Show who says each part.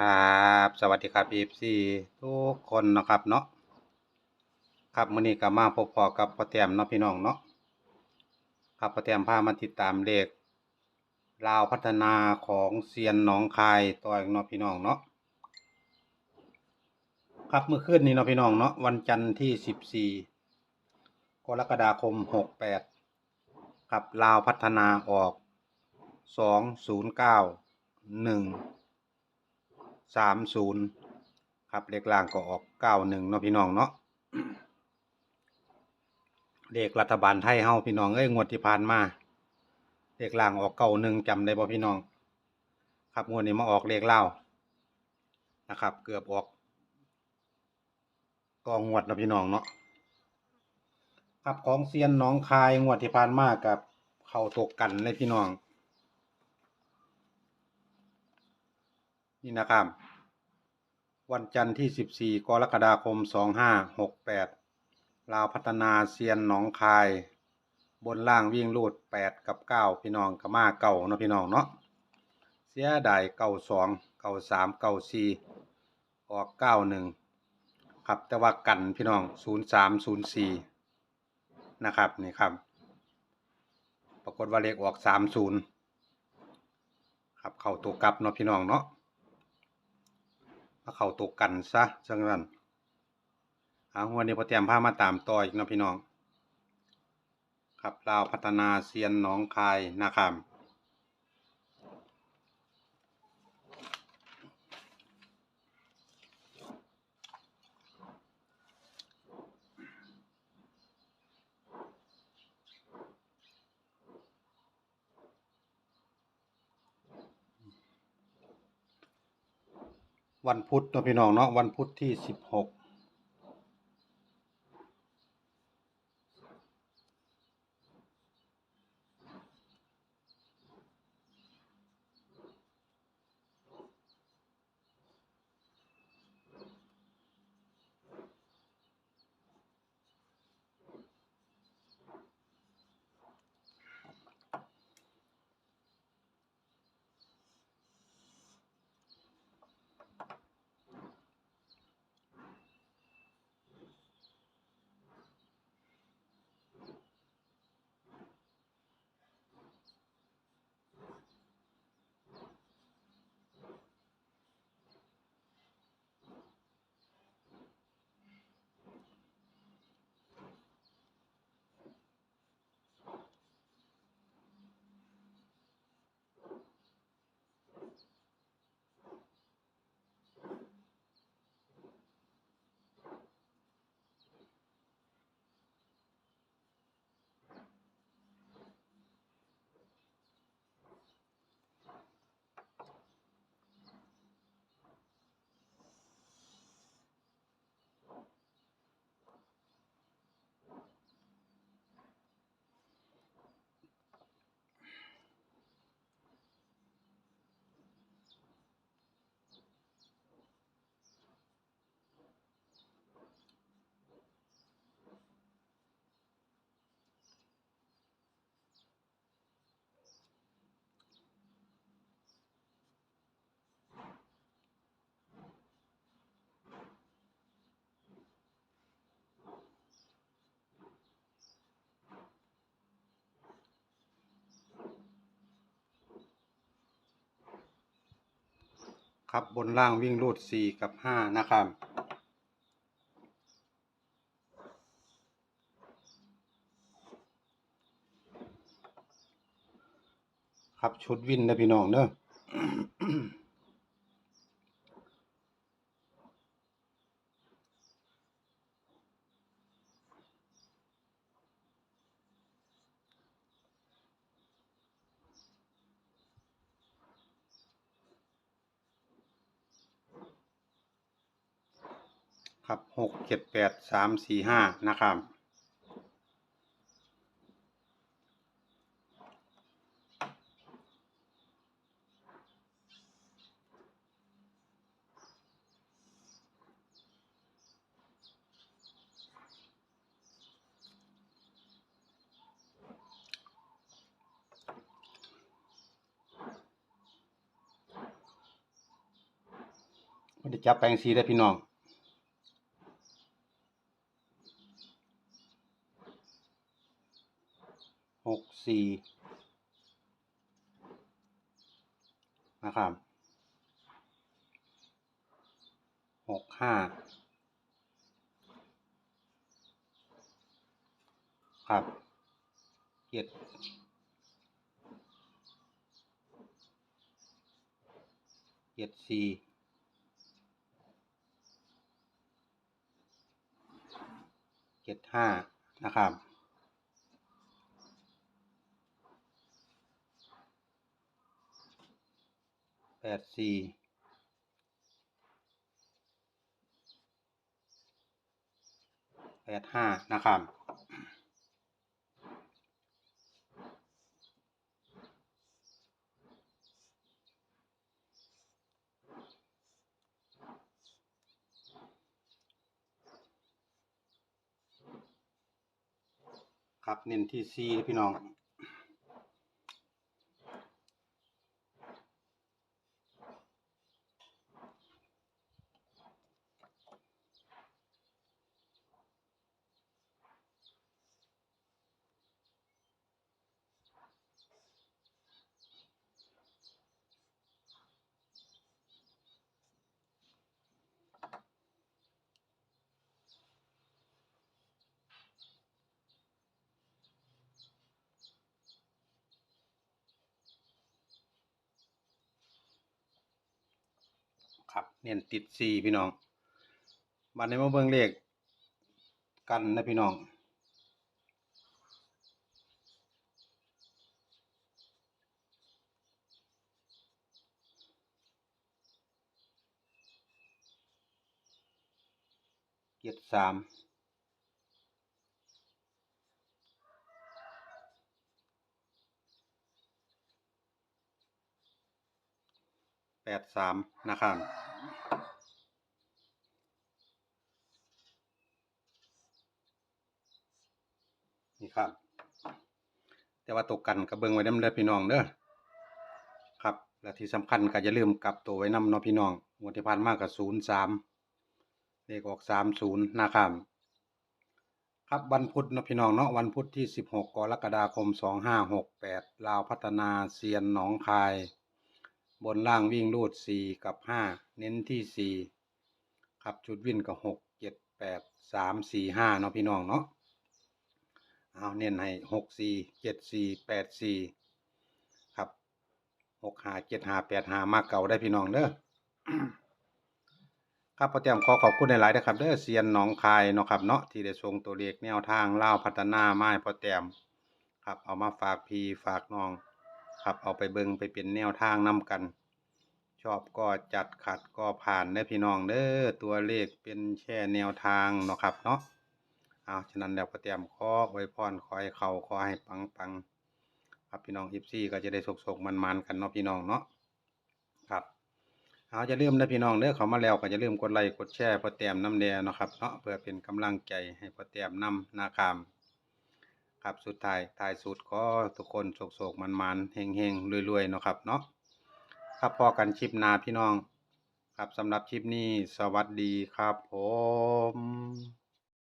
Speaker 1: ครับสวัสดีครับ FC ทุกคนนะครับเนาะครับมื้อนี้ก็มาพบพอกับพ่อแต้มเนาะพี่น้องเนาะครับพ่อแต้มพามาติดตามเลขลาวพัฒนาของเซียนหนองคายต่ออีกเนาะพี่น้องเนาะครับเมื่อคืนนี้เนาะพี่น้องเนาะวันจันทร์ที่ 14 กรกฎาคม 68 ครับลาวพัฒนาออก 209 1 สามศูนย์ครับเลขล่างก็ออกเก้าหนึ่งเนาะพี่น้องเนาะเลขรัฐบาลไทยเฮาพี่น้องเอ้ยงวดที่ผ่านมาเลขล่างออกเก้าหนึ่งจำได้บ่พี่น้อง ครับงวดนี้มาออกเลขเล่านะครับ เกือบออกกองงวดนะพี่น้องเนาะครับของเซียนน้องคายงวดที่ผ่านมากับเข้าตกกันเลยพี่น้อง นี่นะครับ วันจันทร์ที่ 14 กรกฎาคม 2568 ลาวพัฒนาเซียนหนองคาย บนล่างวิ่งรูด 8 กับ 9 พี่น้องกับมาเก่าเนาะพี่น้องเนาะเสียดายเก่า2เก่า3เก่า4ออก91ครับแต่ว่ากันพี่น้อง03 04นะครับนี่ครับ ปรากฏว่าเลขออก30ครับเข้าตัวกลับเนาะพี่น้องเนาะ มาเข้าตกกันซะจังนั้นเอาวันนี้พอเตรียมผ้ามาตามต่ออีกนะพี่น้อง ครับลาวพัฒนาเซียนหนองคายนะครับ วันพุธเนาะพี่น้องเนาะวันพุธที่สิบหก ครับบนล่างวิ่งรูดสี่กับห้านะครับครับชุดวินนะพี่น้องเนอะับหกเจ็ดแปดสามสี่ห้านะครับมันจะจับแปลงสีได้พี่น้อง สี่นะครับหกห้าครับเจ็ดเจ็ดสี่เจ็ดห้านะครับ แปดสี่แปดห้านะครับครับเน้นที่ซีพี่น้อง ครับเน้นติดซีพี่น้องบัดนี้มาเบิ่งเลขกันนะพี่น้องเจ็ดสามแปดสามนะครับ นี่ครับ แต่ว่าตกกันกับเบิงไว้นำเด้อพี่น้องเด้อครับ และที่สำคัญก็อย่าลืมกลับตัวไว้นำเนาะพี่น้องงวดที่ผ่านมาก็ศูนย์สามเลขออกสามศูนย์นะครับครับวันพุธเนาะพี่น้องเนาะวันพุธที่สิบหกกรกฎาคมสองห้าหกแปดลาวพัฒนาเซียนหนองคาย บนล่างวิ่งรูดสี่กับห้าเน้นที่สี่ครับชุดวิ่นก็หกเจ็ดแปดสามสี่ห้าเนาะพี่น้องเนาะเอาเน้นให้หกสี่เจ็ดสี่แปดสี่ครับหกหาเจ็ดหาแปดหามาเก่าได้พี่น้องเด้อครับพ่อแต้มขอขอบคุณในหลายนะครับเด้อเซียนหนองคายเนาะครับเนาะที่ได้ส่งตัวเลขแนวทางเล่าพัฒนาไม้พ่อแต้มครับเอามาฝากพี่ฝากน้อง ครับ เอาไปเบิงไปเป็นแนวทางนํกัน ชอบก็จัดขัดก็ผ่านได้พี่น้องเด้อตัวเลขเป็นแค่แนวทางเนาะครับเนาะเอาฉะนั้นแล้วก็เตรียมขอไว้พรขอให้เขาขอให้ปังปังครับพี่น้องอิฟซี่ก็จะได้สกสกมันมันกันเนาะพี่น้องเนาะครับเอาจะลืมนะพี่น้องเด้อเขามาแล้วก็จะลืมกดไลค์กดแชร์พอแต้มน้ำแดงเนาะครับเนาะเพื่อเป็นกำลังใจให้พอแต้มนำนาคาม ครับสุดท้ายท้ายสุดก็ทุกคนโศกโศกมันมันๆเฮงเฮงๆรวยๆเนาะครับเนาะครับพอกันชิปนาพี่น้อง ครับสำหรับชิปนี้สวัสดีครับผม